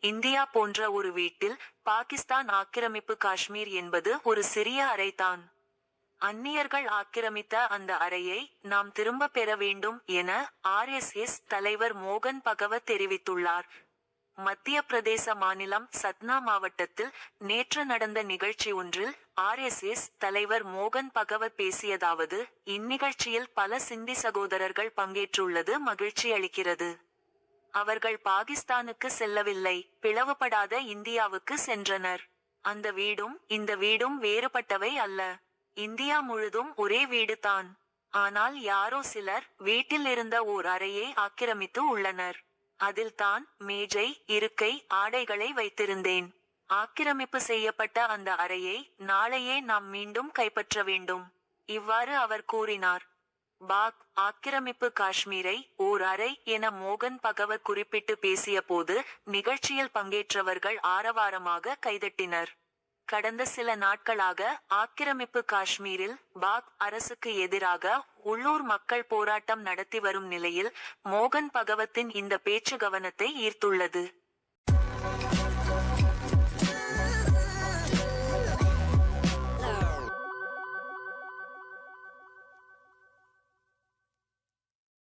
India போன்ற ஒரு வீட்டில் பாகிஸ்தான் ஆக்கிரமிப்பு காஷ்மீர் என்பது ஒரு சிறிய அறைதான். அந்நியர்கள் ஆக்கிரமித்த அந்த அறையை நாம் திரும்ப பெற வேண்டும் என ஆர்எஸ்எஸ் தலைவர் மோகன் பகவத் தெரிவித்துள்ளார். மத்திய பிரதேச மாநிலம் சத்னா மாவட்டத்தில் நேற்று நடந்த நிகழ்ச்சி ஒன்றில் ஆர்எஸ்எஸ் தலைவர் மோகன் பகவத் பேசியதாவது இந்நிகழ்ச்சியில் பல சிந்தி சகோதரர்கள் பங்கேற்றுள்ளது மகிழ்ச்சி அளிக்கிறது அவர்கள் பாகிஸ்தானுக்கு செல்லவில்லை பிளவுபடாத இந்தியாவுக்கு சென்றனர். அந்த வீடும் இந்த வீடும் வேறுபட்டவை அல்ல. இந்தியா முழுதும் ஒரே வீடு தான் ஆனால் யாரோ சிலர் வீட்டில் இருந்த ஓர் அறையை ஆக்கிரமித்து உள்ளனர். அதில் தான் மேஜை இருக்கை ஆடைகளை வைத்திருந்தேன். ஆக்கிரமிப்பு செய்யப்பட்ட அந்த அறையை நாளையே நாம் மீண்டும் கைப்பற்ற வேண்டும். இவ்வாறு அவர் கூறினார். பாக் ஆக்கிரமிப்பு காஷ்மீரை ஓர் அறை என மோகன் பகவத் குறிப்பிட்டு பேசிய போது நிகழ்ச்சியில் பங்கேற்றவர்கள் ஆரவாரமாக கைதட்டினர். கடந்த சில நாட்களாக ஆக்கிரமிப்பு காஷ்மீரில் பாக் அரசுக்கு எதிராக உள்ளூர் மக்கள் போராட்டம் நடத்தி வரும் நிலையில் மோகன் பகவத்தின் இந்த பேச்சு கவனத்தை ஈர்த்துள்ளது.